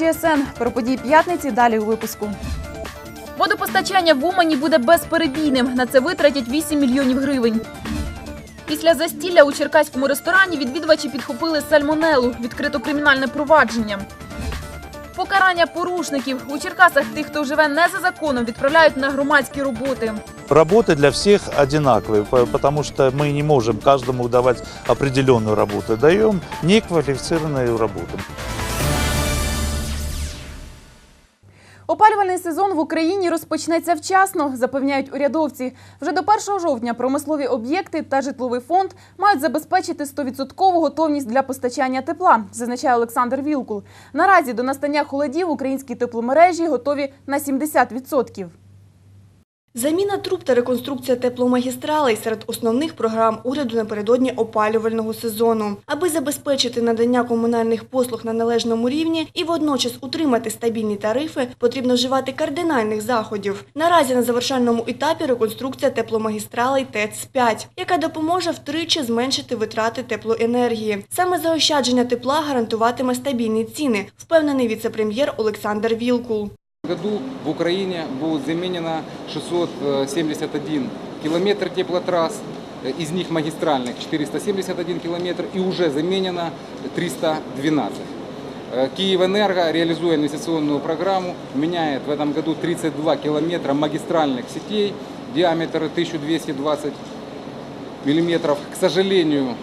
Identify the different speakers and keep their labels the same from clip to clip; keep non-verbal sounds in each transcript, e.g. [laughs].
Speaker 1: ЧСН. Про події п'ятниці далі у випуску. Водопостачання в Умані буде безперебійним. На це витратять 8 мільйонів гривень. Після застілля у черкаському ресторані відвідувачі підхопили сальмонелу. Відкрито кримінальне провадження. Покарання порушників у Черкасах тих, хто живе не за законом, відправляють на громадські роботи.
Speaker 2: Работы для всех одинаковые, по- потому что мы не можем каждому давать определенную работу. Даем неквалифицированную работу.
Speaker 1: Опалювальний сезон в Україні розпочнеться вчасно, запевняють урядовці. Вже до 1 жовтня промислові об'єкти та житловий фонд мають забезпечити 100% готовність для постачання тепла, зазначає Олександр Вілкул. Наразі до настання холодів українські тепломережі готові на 70%.
Speaker 3: Заміна труб та реконструкція тепломагістралей серед основних програм уряду напередодні опалювального сезону. Аби забезпечити надання комунальних послуг на належному рівні і водночас утримати стабільні тарифи, потрібно вживати кардинальних заходів. Наразі на завершальному етапі реконструкція тепломагістралей ТЕЦ-5, яка допоможе втричі зменшити витрати теплоенергії. Саме заощадження тепла гарантуватиме стабільні ціни, впевнений віце-прем'єр Олександр Вілкул.
Speaker 4: Году в Украине будет заменено 671 километр теплотрасс, э, из них магистральных 471 километр и уже заменено 312. Э, Киевэнерго, реализуя инвестиционную программу, меняет в этом году 32 километра магистральных сетей, диаметр 1220 миллиметров. К сожалению,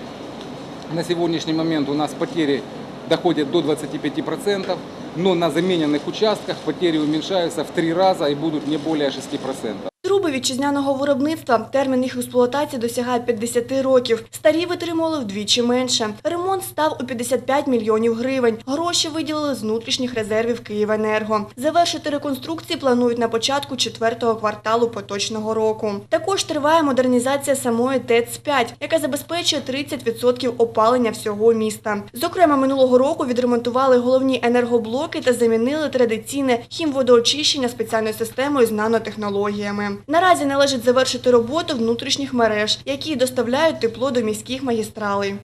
Speaker 4: на сегодняшний момент у нас потери доходят до 25%, но на замененных участках потери уменьшаются в три раза и будут не более 6%.
Speaker 3: Труби вітчизняного виробництва, термін їх експлуатації досягає 50 років. Старі витримували вдвічі менше. Ремонт став у 55 мільйонів гривень. Гроші виділили з внутрішніх резервів Київенерго. Завершити реконструкції планують на початку четвертого кварталу поточного року. Також триває модернізація самої ТЕЦ-5, яка забезпечує 30% опалення всього міста. Зокрема, минулого року відремонтували головні енергоблоки та замінили традиційне хімводоочищення спеціальною системою з нанотехнологіями. Наразі належить завершити роботу внутрішніх мереж, які доставляють тепло до міських магістралей.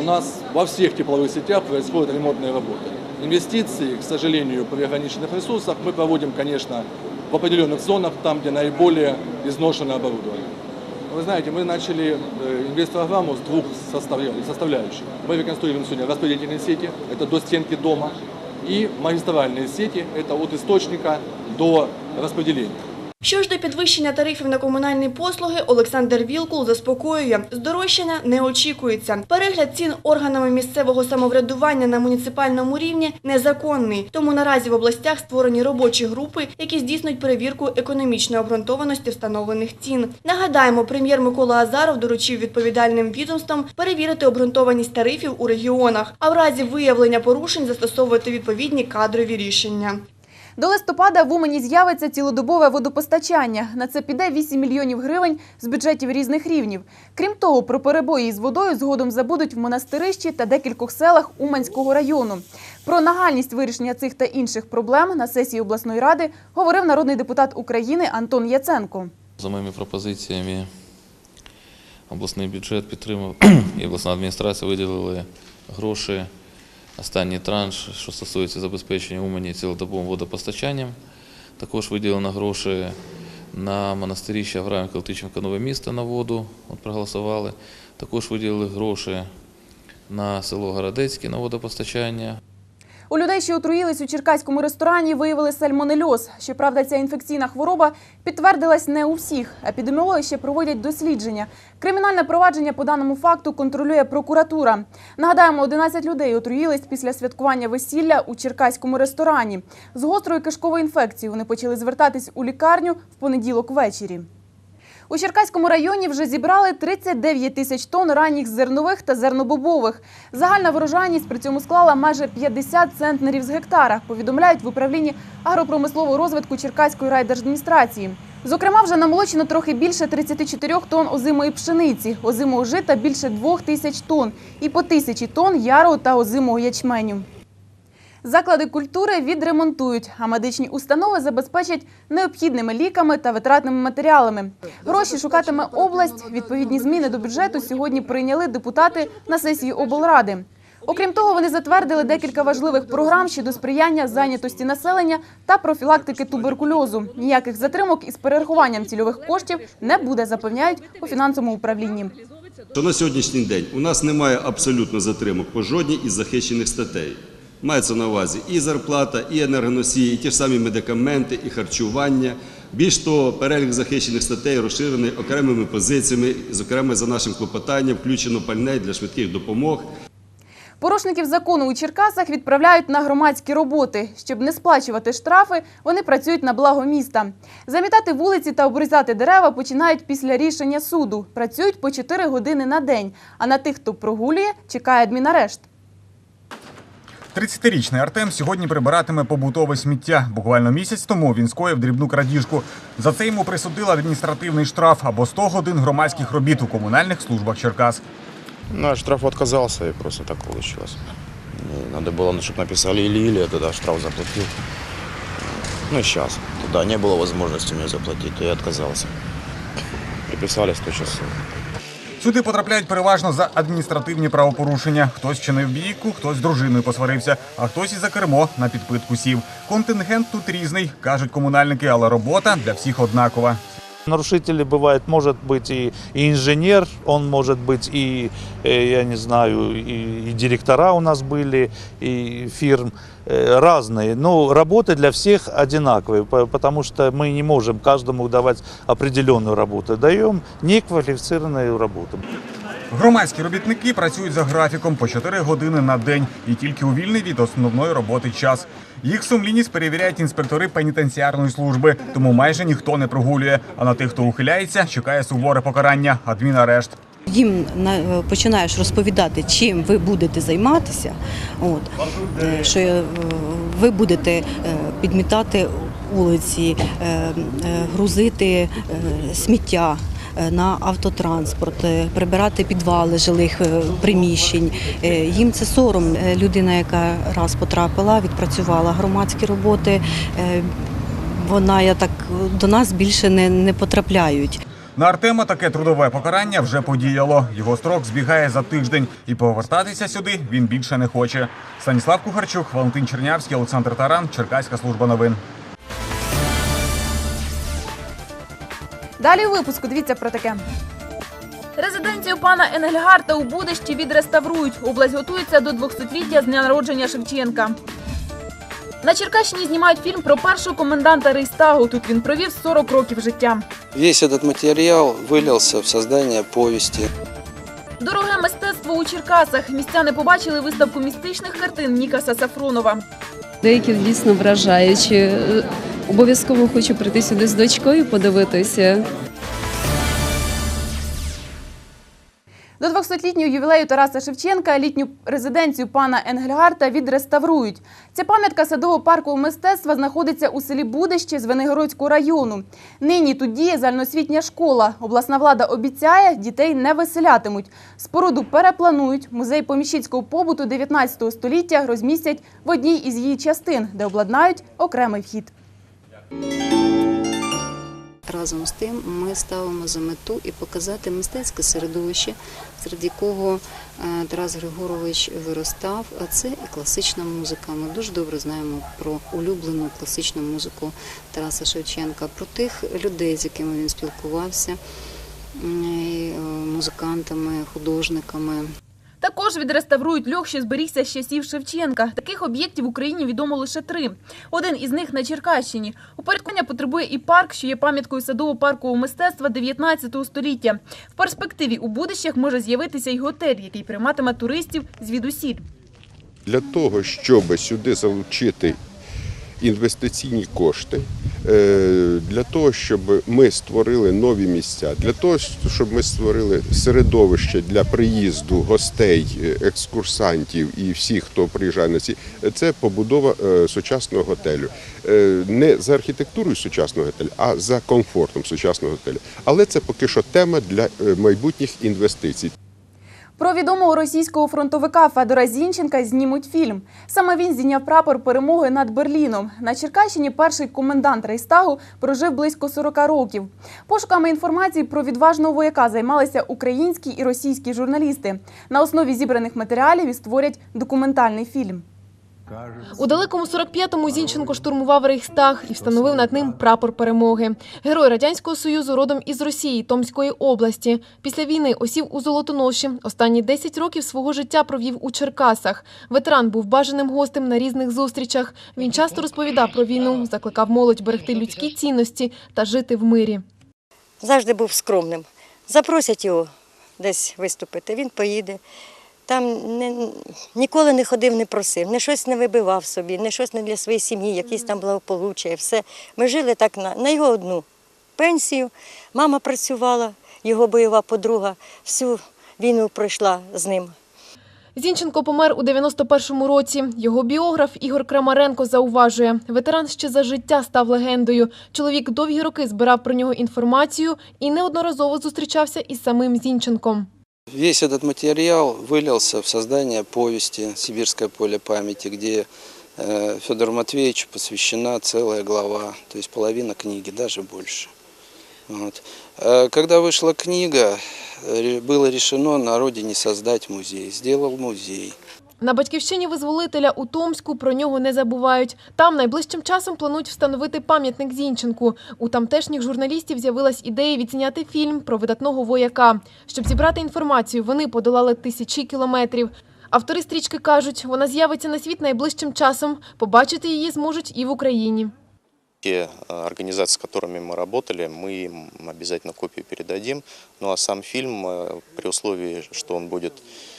Speaker 5: У нас во всех тепловых сетях происходят ремонтные работы. Инвестиции, к сожалению, при ограниченных ресурсах мы проводим, конечно, в определенных зонах, там, где наиболее изношено оборудование. Вы знаете, мы начали э, инвестпрограмму с двух составля- составляющих. Мы реконструируем сегодня распределительные сети, это до стенки дома, и магистральные сети, это от источника до распределения.
Speaker 3: Що ж до підвищення тарифів на комунальні послуги, Олександр Вілкул заспокоює, здорожчання не очікується. Перегляд цін органами місцевого самоврядування на муніципальному рівні незаконний. Тому наразі в областях створені робочі групи, які здійснюють перевірку економічної обґрунтованості встановлених цін. Нагадаємо, прем'єр Микола Азаров доручив відповідальним відомствам перевірити обґрунтованість тарифів у регіонах, а в разі виявлення порушень застосовувати відповідні кадрові рішення.
Speaker 1: До листопада в Умані з'явиться цілодобове водопостачання. На це піде 8 мільйонів гривень з бюджетів різних рівнів. Крім того, про перебої із водою згодом забудуть в монастирищі та декількох селах Уманського району. Про нагальність вирішення цих та інших проблем на сесії обласної ради говорив народний депутат України Антон Яценко.
Speaker 6: За моїми пропозиціями обласний бюджет підтримав [clears throat] і обласна адміністрація виділили гроші. Останній транш, що стосується забезпечення Умані цілодобовим водопостачанням. Також виділено гроші на монастиріще Авраамка Лтиченка Нове місто на воду. От проголосували. Також виділили гроші на село Городецьке на водопостачання.
Speaker 1: У людей, що отруїлись у черкаському ресторані, виявили сальмонельоз. Щоправда, ця інфекційна хвороба підтвердилась не у всіх. Епідеміологи ще проводять дослідження. Кримінальне провадження по даному факту контролює прокуратура. Нагадаємо, 11 людей отруїлись після святкування весілля у черкаському ресторані. З гострою кишковою інфекцією вони почали звертатись у лікарню в понеділок ввечері. У Черкаському районі вже зібрали 39 тисяч тонн ранніх зернових та зернобобових. Загальна врожайність при цьому склала майже 50 центнерів з гектара, повідомляють в управлінні агропромислового розвитку Черкаської райдержадміністрації. Зокрема, вже намолочено трохи більше 34 тонн озимої пшениці, озимого жита більше 2 тисяч тонн і по тисячі тонн яру та озимого ячменю. Заклади культури відремонтують, а медичні установи забезпечать необхідними ліками та витратними матеріалами. Гроші шукатиме область. Відповідні зміни до бюджету сьогодні прийняли депутати на сесії облради. Окрім того, вони затвердили декілька важливих програм щодо сприяння зайнятості населення та профілактики туберкульозу. Ніяких затримок із перерахуванням цільових коштів не буде, запевняють у фінансовому управлінні.
Speaker 7: що на сьогоднішній день у нас немає абсолютно затримок по жодній із захищених статей. Мається на увазі і зарплата, і енергоносії, і ті ж самі медикаменти, і харчування. Більш того, перелік захищених статей розширений окремими позиціями, зокрема за нашим клопотанням, включено пальне для швидких допомог.
Speaker 1: Порушників закону у Черкасах відправляють на громадські роботи. Щоб не сплачувати штрафи, вони працюють на благо міста. Замітати вулиці та обрізати дерева починають після рішення суду. Працюють по 4 години на день. А на тих, хто прогулює, чекає адмінарешт.
Speaker 8: 30-річний Артем сьогодні прибиратиме побутове сміття. Буквально місяць тому він скоїв дрібну крадіжку. За це йому присудили адміністративний штраф або 100 годин громадських робіт у комунальних службах Черкас.
Speaker 9: Ну, от штраф отказался, и просто так получилось. Мне Надо было, чтобы написали или-или, я тогда штраф заплатил. Ну, сейчас. Тогда не было возможности мне заплатить, то я отказался. Приписали 100 часов.
Speaker 8: Сюди потрапляють переважно за адміністративні правопорушення. Хтось чинив бійку, хтось з дружиною посварився, а хтось і за кермо на підпитку сів. Контингент тут різний, кажуть комунальники, але робота для всіх однакова.
Speaker 2: Нарушители бывает, может быть и, и инженер, он может быть и, э, я не знаю, и, и директора у нас были, и фирм э, разные. Но работы для всех одинаковые, по- потому что мы не можем каждому давать определенную работу. Даем неквалифицированную работу.
Speaker 8: Громадські робітники працюють за графіком по 4 години на день і тільки у вільний від основної роботи час. Їх сумлінність перевіряють інспектори пенітенціарної служби, тому майже ніхто не прогулює. А на тих, хто ухиляється, чекає суворе покарання адмінарешт.
Speaker 10: Їм е, починаєш розповідати, чим ви будете займатися, от, е, що е, ви будете підмітати вулиці, грузити сміття на автотранспорт, е, прибирати підвали жилих е, приміщень. Е, Їм це сором. Е, Людина, яка раз потрапила, відпрацювала громадські роботи. е, Вона, я так до нас більше не, не потрапляють.
Speaker 8: На Артема таке трудове покарання вже подіяло. Його строк збігає за тиждень, і повертатися сюди він більше не хоче. Станіслав Кухарчук, Валентин Чернявський, Олександр Таран, Черкаська служба новин.
Speaker 1: Далі у випуску дивіться про таке. Резиденцію пана Енгельгарта у Будищі відреставрують. Область готується до 200-ліття з дня народження Шевченка. На Черкащині знімають фільм про першого коменданта Рейстагу. Тут він провів 40 років життя.
Speaker 11: Весь этот материал вылился в создание повести.
Speaker 1: Дороге мистецтво у Черкасах. Містяни побачили виставку містичних картин Нікаса Сафронова.
Speaker 12: Деякі дійсно вражаючі. Обов'язково хочу прийти сюди з дочкою, подивитися.
Speaker 1: До 200-літнього ювілею Тараса Шевченка літню резиденцію пана Енгельгарта відреставрують. Ця пам'ятка садово-паркового мистецтва знаходиться у селі Будище Звенигородського району. Нині тут діє загальноосвітня школа. Обласна влада обіцяє, дітей не виселятимуть. Споруду перепланують. Музей поміщицького побуту 19 століття розмістять в одній із її частин, де обладнають окремий вхід.
Speaker 10: Разом з тим ми ставимо за мету і показати мистецьке середовище, серед якого е, Тарас Григорович виростав. А це і класична музика. Ми дуже добре знаємо про улюблену класичну музику Тараса Шевченка, про тих людей, з якими він спілкувався, е, музикантами, художниками.
Speaker 1: Також відреставрують льох, що зберігся з часів Шевченка. Таких об'єктів в Україні відомо лише три. Один із них на Черкащині. Упорядкування потребує і парк, що є пам'яткою садово-паркового мистецтва 19 століття. В перспективі у будущих може з'явитися й готель, який прийматиме туристів звідусіль.
Speaker 13: Для того, щоб сюди залучити інвестиційні кошти, е, для того, щоб ми створили нові місця, для того, щоб ми створили середовище для приїзду гостей, е, екскурсантів і всіх, хто приїжджає на ці, це побудова е, сучасного готелю. Не за архітектурою сучасного готелю, а за комфортом сучасного готелю. Але це поки що тема для майбутніх інвестицій.
Speaker 1: Про відомого російського фронтовика Федора Зінченка знімуть фільм. Саме він здійняв прапор перемоги над Берліном. На Черкащині перший комендант Рейстагу прожив близько 40 років. Пошуками інформації про відважного вояка займалися українські і російські журналісти. На основі зібраних матеріалів і створять документальний фільм.
Speaker 14: У далекому 45-му Зінченко штурмував Рейхстаг і встановив над ним прапор перемоги. Герой радянського союзу родом із Росії, Томської області. Після війни осів у Золотоноші. Останні 10 років свого життя провів у Черкасах. Ветеран був бажаним гостем на різних зустрічах. Він часто розповідав про війну, закликав молодь берегти людські цінності та жити в мирі.
Speaker 15: завжди був скромним. Запросять його десь виступити, він поїде. Там не, ніколи не ходив, не просив, не щось не вибивав собі, не щось не для своєї сім'ї, якісь там благополуччя, все. Ми жили так на, на його одну пенсію. Мама працювала, його бойова подруга всю війну пройшла з ним.
Speaker 14: Зінченко помер у 91-му році. Його біограф Ігор Крамаренко зауважує, ветеран ще за життя став легендою. Чоловік довгі роки збирав про нього інформацію і неодноразово зустрічався із самим Зінченком.
Speaker 11: Весь этот материал вылился в создание повести «Сибирское поле памяти», где э, Федору Матвеевичу посвящена целая глава, то есть половина книги, даже больше. Вот. Э, Когда вышла книга, э, было решено на родине создать музей. Сделал музей.
Speaker 14: На батьківщині визволителя у Томську про нього не забувають. Там найближчим часом планують встановити пам'ятник Зінченку. У тамтешніх журналістів з'явилась ідея відзняти фільм про видатного вояка. Щоб зібрати інформацію, вони подолали тисячі кілометрів. Автори стрічки кажуть, вона з'явиться на світ найближчим часом. Побачити її зможуть і в Україні.
Speaker 9: Те э, организации, с которыми мы работали, мы им обязательно копию передадим. Ну а сам фильм, э, при условии, что он будет э,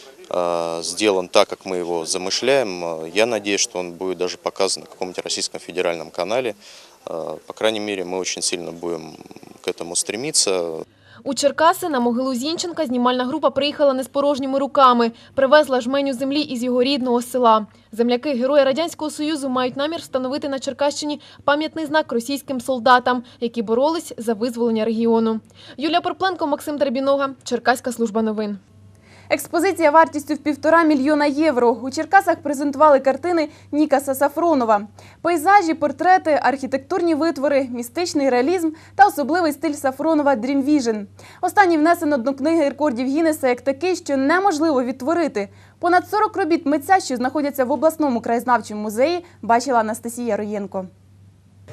Speaker 9: сделан так, как мы его замышляем, э, я надеюсь, что он будет даже показан на каком-нибудь российском федеральном канале. Э, По крайней мере, мы очень сильно будем к этому стремиться.
Speaker 14: У Черкаси на могилу Зінченка знімальна група приїхала не з порожніми руками. Привезла жменю землі із його рідного села. Земляки Героя Радянського Союзу мають намір встановити на Черкащині пам'ятний знак російським солдатам, які боролись за визволення регіону. Юлія Порпленко, Максим Тербінога, Черкаська служба новин.
Speaker 1: Експозиція вартістю в півтора мільйона євро. У Черкасах презентували картини Нікаса Сафронова. Пейзажі, портрети, архітектурні витвори, містичний реалізм та особливий стиль Сафронова Dream Vision. Останній внесено до книги рекордів Гіннеса як такий, що неможливо відтворити. Понад 40 робіт митця, що знаходяться в обласному краєзнавчому музеї, бачила Анастасія Роєнко.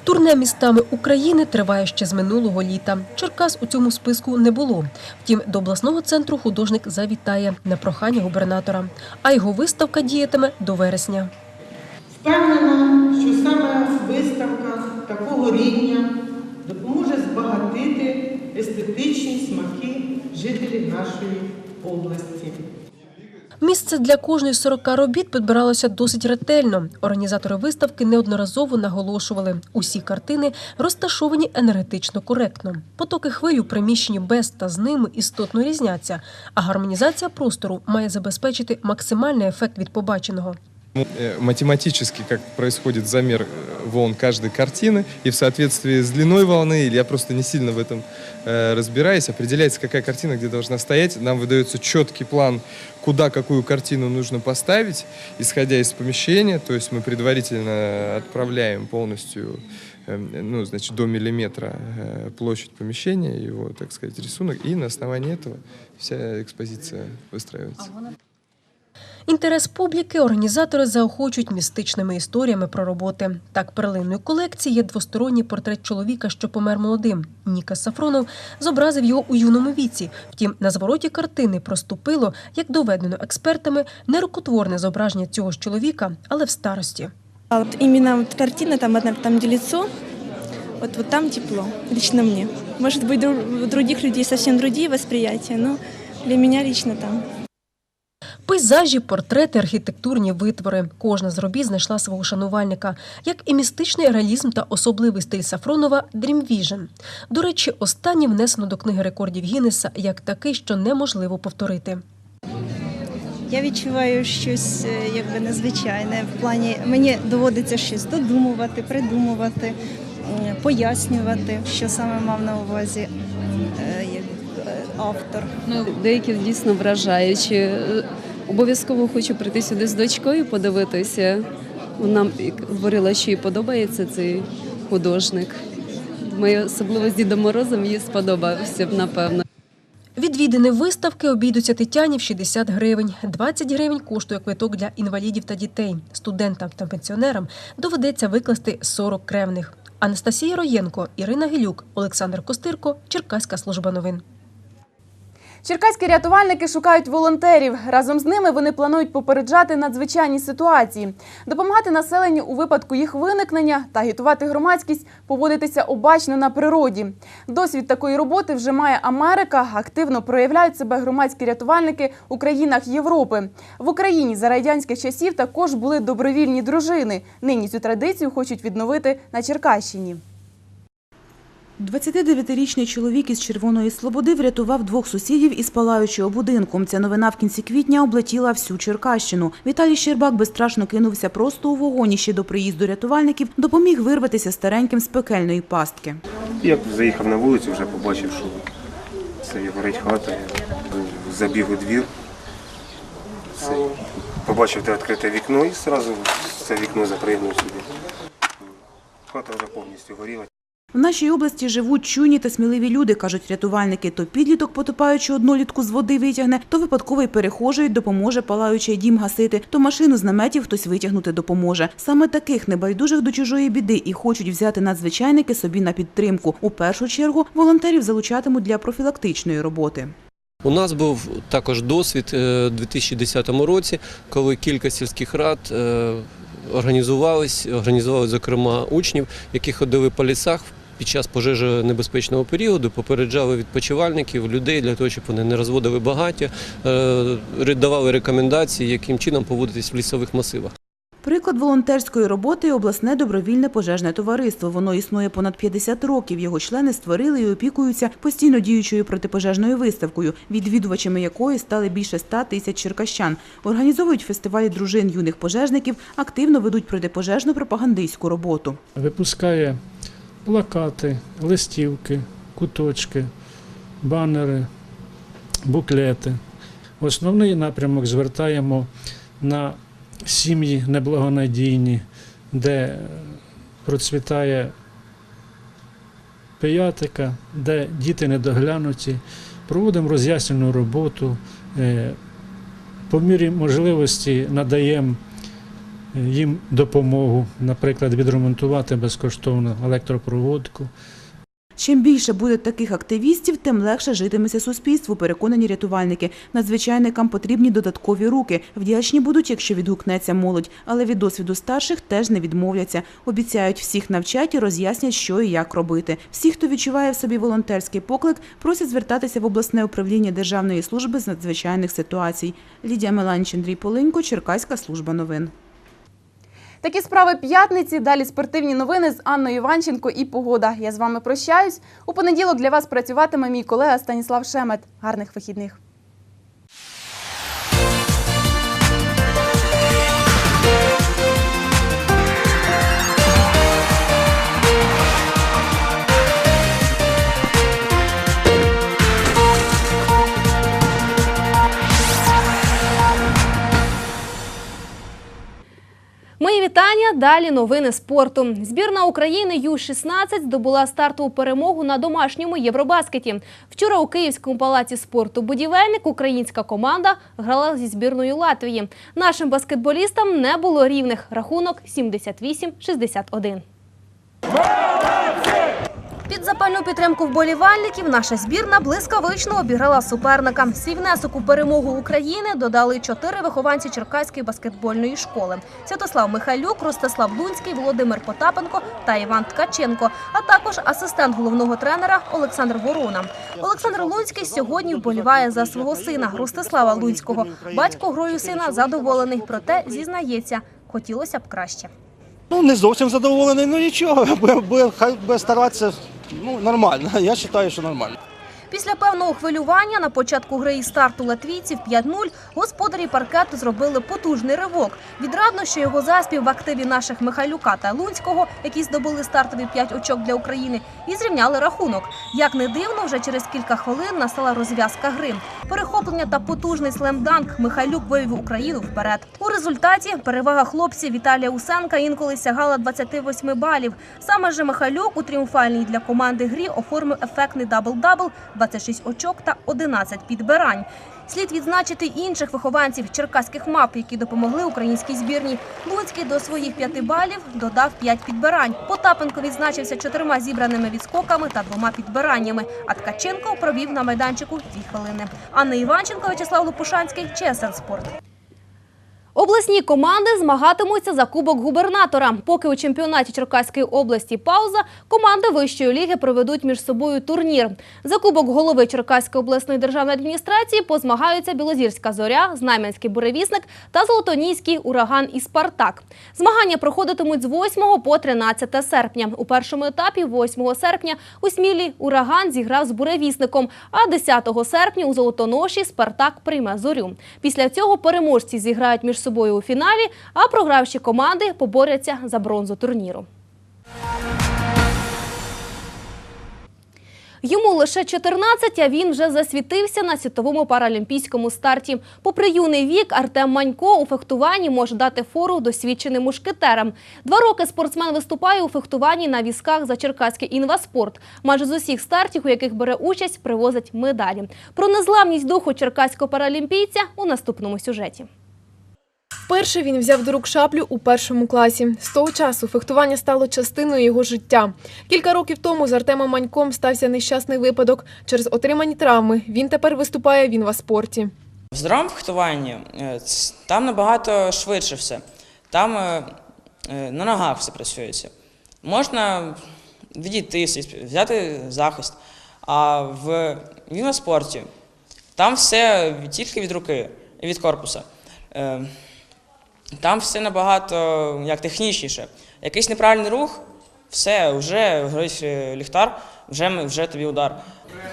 Speaker 16: Турне містами України триває ще з минулого літа. Черкас у цьому списку не було. Втім, до обласного центру художник завітає на прохання губернатора. А його виставка діятиме до вересня.
Speaker 17: Впевнена, що саме виставка такого рівня допоможе збагатити естетичні смаки жителів нашої області.
Speaker 16: Місце для кожної з 40 робіт підбиралося досить ретельно. Організатори виставки неодноразово наголошували, усі картини розташовані енергетично коректно. Потоки хвиль у приміщенні без та з ними істотно різняться, а гармонізація простору має забезпечити максимальний ефект від побаченого.
Speaker 18: Э, математически, как происходит замер э, волн каждой картины, и в соответствии с длиной волны, или я просто не сильно в этом э, разбираюсь, определяется, какая картина где должна стоять. Нам выдается четкий план, куда какую картину нужно поставить, исходя из помещения. То есть мы предварительно отправляем полностью э, ну, значит, до миллиметра э, площадь помещения, его, так сказать, рисунок, и на основании этого вся экспозиция выстраивается.
Speaker 16: Інтерес публіки організатори заохочують містичними історіями про роботи. Так, перлинною колекції є двосторонній портрет чоловіка, що помер молодим. Ніка Сафронов зобразив його у юному віці. Втім, на звороті картини проступило, як доведено експертами, не рукотворне зображення цього ж чоловіка, але в старості.
Speaker 19: А вот именно вот картина, там, там где лицо, вот, вот там тепло, лично. Может быть, дру- у других людей совсем другие восприятия, но для меня лично там.
Speaker 16: Пейзажі, портрети, архітектурні витвори. Кожна з робіт знайшла свого шанувальника, як і містичний реалізм та особливий стиль Сафронова Dream Vision. До речі, останнє внесено до книги рекордів Гіннеса як такий, що неможливо повторити.
Speaker 19: Я відчуваю щось е, якби незвичайне. В плані мені доводиться щось додумувати, придумувати, пояснювати, що саме мав на увазі е, е,
Speaker 12: автор. Ну, деякі дійсно вражаючі. Обов'язково хочу прийти сюди з дочкою, подивитися. Вона говорила, що їй подобається цей художник. Думаю, особливо з Дідом Морозом їй сподобався б, напевно.
Speaker 16: Відвідини виставки обійдуться Тетяні в 60 гривень. 20 гривень коштує квиток для інвалідів та дітей. Студентам та пенсіонерам доведеться викласти 40 кревних. Анастасія Роєнко, Ірина Гілюк, Олександр Костирко, Черкаська служба новин.
Speaker 1: Черкаські рятувальники шукають волонтерів. Разом з ними вони планують попереджати надзвичайні ситуації, допомагати населенню у випадку їх виникнення та агітувати громадськість поводитися обачно на природі. Досвід такої роботи вже має Америка. Активно проявляють себе громадські рятувальники у країнах Європи. В Україні за радянських часів також були добровільні дружини. Нині цю традицію хочуть відновити на Черкащині.
Speaker 20: 29-річний чоловік із Червоної Слободи врятував двох сусідів із палаючого будинку. Ця новина в кінці квітня облетіла всю Черкащину. Віталій Щербак безстрашно кинувся просто у вогоні ще до приїзду рятувальників, допоміг вирватися стареньким з пекельної пастки.
Speaker 21: Як заїхав на вулицю, вже побачив, що це горить хата. Я забіг у двір. Це, побачив, де відкрите вікно і одразу це вікно запригнув сюди. Хата вже повністю горіла.
Speaker 20: В нашій області живуть чуйні та сміливі люди, кажуть рятувальники. То підліток, потопаючи однолітку з води, витягне, то випадковий перехожий допоможе палаючий дім гасити, то машину з наметів хтось витягнути допоможе. Саме таких небайдужих до чужої біди і хочуть взяти надзвичайники собі на підтримку. У першу чергу волонтерів залучатимуть для профілактичної роботи.
Speaker 22: У нас був також досвід е, у 2010 році, коли кілька сільських рад е, організувались, організували, зокрема, учнів, які ходили по лісах під час пожежонебезпечного періоду, попереджали відпочивальників, людей для того, щоб вони не розводили багаття, е, давали рекомендації, яким чином поводитись в лісових масивах.
Speaker 20: Приклад волонтерської роботи – обласне добровільне пожежне товариство. Воно існує понад 50 років. Його члени створили і опікуються постійно діючою протипожежною виставкою, відвідувачами якої стали більше 100 тисяч черкащан. Організовують фестивалі дружин юних пожежників, активно ведуть протипожежну пропагандистську роботу.
Speaker 23: Випускає плакати, листівки, куточки, банери, буклети. Основний напрямок звертаємо на сім'ї неблагонадійні, де процвітає пиятика, де діти недоглянуті. Проводимо роз'яснювальну роботу, е, по мірі можливості надаємо їм допомогу, наприклад, відремонтувати безкоштовно електропроводку.
Speaker 20: Чим більше буде таких активістів, тим легше житиметься суспільству, переконані рятувальники. Надзвичайникам потрібні додаткові руки. Вдячні будуть, якщо відгукнеться молодь, але від досвіду старших теж не відмовляться. Обіцяють всіх навчать і роз'яснять, що і як робити. Всі, хто відчуває в собі волонтерський поклик, просять звертатися в обласне управління Державної служби з надзвичайних ситуацій. Лідія Меланч, Андрій Поленько, Черкаська служба новин.
Speaker 1: Такі справи п'ятниці. Далі спортивні новини з Анною Іванченко і погода. Я з вами прощаюсь. У понеділок для вас працюватиме мій колега Станіслав Шемет. Гарних вихідних.
Speaker 24: Мої вітання. Далі новини спорту. Збірна України Ю-16 здобула стартову перемогу на домашньому Євробаскеті. Вчора у Київському палаці спорту «Будівельник» українська команда грала зі збірною Латвії. Нашим баскетболістам не було рівних. Рахунок 78-61. Під запальну підтримку вболівальників наша збірна блискавично обіграла суперника. Свій внесок у перемогу України додали чотири вихованці Черкаської баскетбольної школи: Святослав Михайлюк, Ростислав Лунський, Володимир Потапенко та Іван Ткаченко, а також асистент головного тренера Олександр Ворона. Олександр Лунський сьогодні вболіває за свого сина Ростислава Лунського. Батько грою сина задоволений, проте зізнається, хотілося б краще.
Speaker 25: Ну, не зовсім задоволений, ну нічого, [laughs] бо хай буде старатися. Ну, нормально. [laughs] Я вважаю, що нормально.
Speaker 24: Після певного хвилювання на початку гри і старту латвійців 5-0 господарі паркету зробили потужний ривок. Відрадно, що його заспів в активі наших Михайлюка та Лунського, які здобули стартові 5 очок для України, і зрівняли рахунок. Як не дивно, вже через кілька хвилин настала розв'язка гри. Перехоплення та потужний слемданк Михайлюк вивів Україну вперед. У результаті перевага хлопців Віталія Усенка інколи сягала 28 балів. Саме ж Михайлюк у тріумфальній для команди грі оформив ефектний дабл-дабл, 26 очок та 11 підбирань. Слід відзначити інших вихованців черкаських мап, які допомогли українській збірні. Луцький до своїх п'яти балів додав п'ять підбирань. Потапенко відзначився чотирма зібраними відскоками та двома підбираннями. А Ткаченко провів на майданчику дві хвилини. Анна Іванченко, Вячеслав Лопушанський, ЧСН Спорт.
Speaker 14: Обласні команди змагатимуться за кубок губернатора. Поки у чемпіонаті Черкаської області пауза, команди вищої ліги проведуть між собою турнір. За кубок голови Черкаської обласної державної адміністрації позмагаються Білозірська зоря, Знам'янський буревісник та Золотоніський ураган і Спартак. Змагання проходитимуть з 8 по 13 серпня. У першому етапі, 8 серпня, у Смілі ураган зіграв з буревісником, а 10 серпня у Золотоноші Спартак прийме зорю. Після цього переможці зіграють між собою у фіналі, а програвші команди поборються за бронзу турніру. Йому лише 14, а він вже засвітився на світовому паралімпійському старті. Попри юний вік, Артем Манько у фехтуванні може дати фору досвідченим мушкетерам. Два роки спортсмен виступає у фехтуванні на візках за Черкаський інваспорт. Майже з усіх стартів, у яких бере участь, привозить медалі. Про незламність духу черкаського паралімпійця у наступному сюжеті. Вперше він взяв до рук шаблю у першому класі. З того часу фехтування стало частиною його життя. Кілька років тому з Артемом Маньком стався нещасний випадок. Через отримані травми він тепер виступає в інваспорті.
Speaker 26: В здоровому фехтуванні е, там набагато швидше все. Там е, е, на ногах все працюється. Можна відійти, взяти захист. А в віноспорті там все тільки від руки і від корпуса. Там все набагато як технічніше. Якийсь неправильний рух, все, вже горить е, ліхтар, вже, ми- вже тобі удар.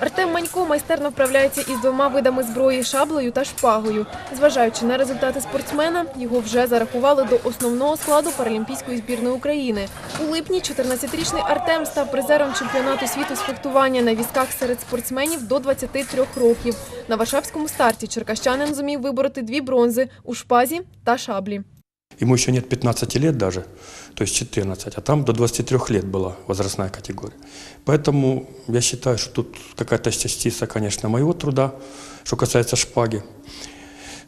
Speaker 14: Артем Манько майстерно вправляється із двома видами зброї шаблею та шпагою. Зважаючи на результати спортсмена, його вже зарахували до основного складу паралімпійської збірної України. У липні 14-річний Артем став призером чемпіонату світу з фехтування на візках серед спортсменів до 23 років. На Варшавському старті черкащанин зумів вибороти дві бронзи у шпазі та шаблі.
Speaker 27: Ему еще нет 15 лет даже, то есть 14, а там до 23 лет была возрастная категория. Поэтому я считаю, что тут какая-то частица, конечно, моего труда, что касается шпаги,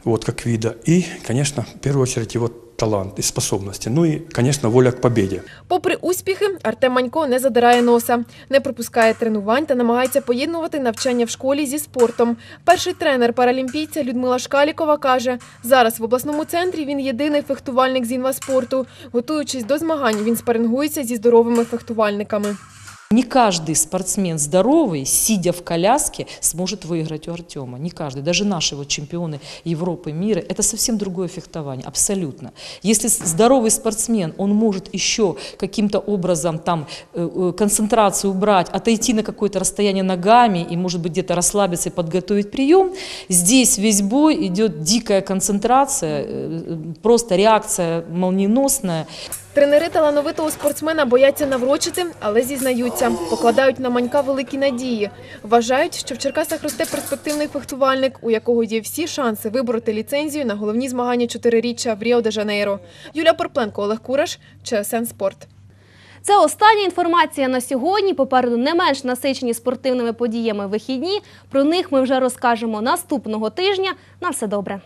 Speaker 27: вот как вида. И, конечно, в первую очередь его талант и способности. Ну и, конечно, воля к победе.
Speaker 14: Попри успіхи, Артем Манько не задирає носа, не пропускає тренувань та намагається поєднувати навчання в школі зі спортом. Перший тренер паралімпійця Людмила Шкалікова каже, зараз в обласному центрі він єдиний фехтувальник з інваспорту. Готуючись до змагань, він спарингується зі здоровими фехтувальниками.
Speaker 23: Не каждый спортсмен здоровый, сидя в коляске, сможет выиграть у Артема. Не каждый. Даже наши вот чемпионы Европы, мира, это совсем другое фехтование, абсолютно. Если здоровый спортсмен, он может еще каким-то образом там э, э, концентрацию убрать, отойти на какое-то расстояние ногами и, может быть, где-то расслабиться и подготовить прием, здесь весь бой идет дикая концентрация, э, просто реакция молниеносная.
Speaker 14: Тренери талановитого спортсмена бояться наврочити, але зізнаються, покладають на манька великі надії. Вважають, що в Черкасах росте перспективний фехтувальник, у якого є всі шанси вибороти ліцензію на головні змагання чотириріччя в Ріо-де-Жанейро. Юлія Порпленко, Олег Кураш, ЧСН Спорт.
Speaker 24: Це остання інформація на сьогодні. Попереду не менш насичені спортивними подіями вихідні. Про них ми вже розкажемо наступного тижня. На все добре.